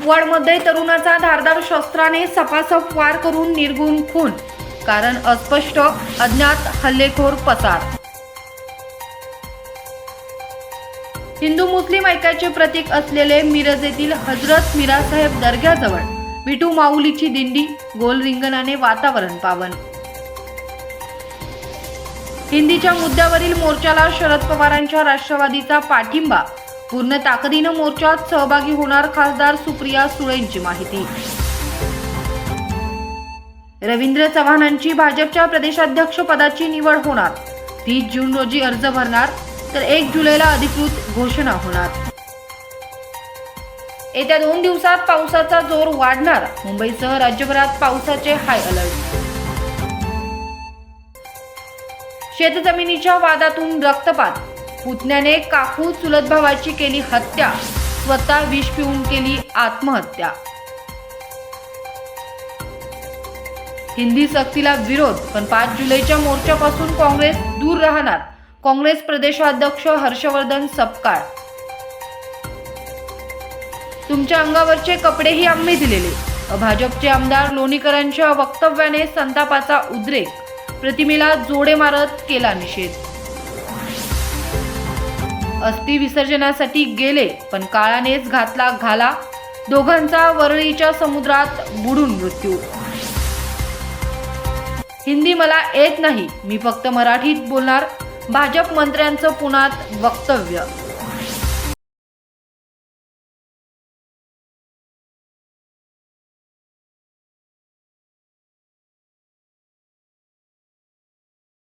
कुपवाडमध्ये तरुणाचा धारदार शस्त्राने सपासप वार करून निर्गुण खून कारण अस्पष्ट अज्ञात हल्लेखोर पसार. हिंदू मुस्लिम ऐक्याचे प्रतीक असलेले मिरज येथील हजरत मिरासाहेब दर्ग्याजवळ विठू माऊलीची दिंडी गोल रिंगणाने वातावरण पावन. हिंदीच्या मुद्द्यावरील मोर्चाला शरद पवारांच्या राष्ट्रवादीचा पाठिंबा पूर्ण ताकदीनं मोर्चात सहभागी होणार खासदार सुप्रिया सुळेंची माहिती. रवींद्र चव्हाणांची भाजपच्या प्रदेशाध्यक्ष पदाची निवड होणार. तीस जून रोजी अर्ज भरणार तर एक जुलैला अधिकृत घोषणा होणार. येत्या दोन दिवसात पावसाचा जोर वाढणार मुंबईसह राज्यभरात पावसाचे हाय अलर्ट शेतजमिनीच्या वादातून रक्तपात पुतण्याने काकू चुलत भावाची केली हत्या स्वतः विष पिऊन केली आत्महत्या. हिंदी सक्तीला विरोध पण पाच जुलैच्या मोर्चापासून काँग्रेस दूर राहणार. काँग्रेस प्रदेशाध्यक्ष हर्षवर्धन सपकाळ. तुमच्या अंगावरचे कपडेही आम्ही दिलेले. भाजपचे आमदार लोणीकरांच्या वक्तव्याने संतापाचा उद्रेक. प्रतिमेला जोडे मारत केला निषेध. अस्थि विसर्जनासाठी गेले पण काळानेच घातला घाला. दोघांचा वरळीच्या समुद्रात बुडून मृत्यू. हिंदी मला येत नाही मी फक्त मराठीत बोलणार. भाजप मंत्र्यांचं पुण्यात वक्तव्य.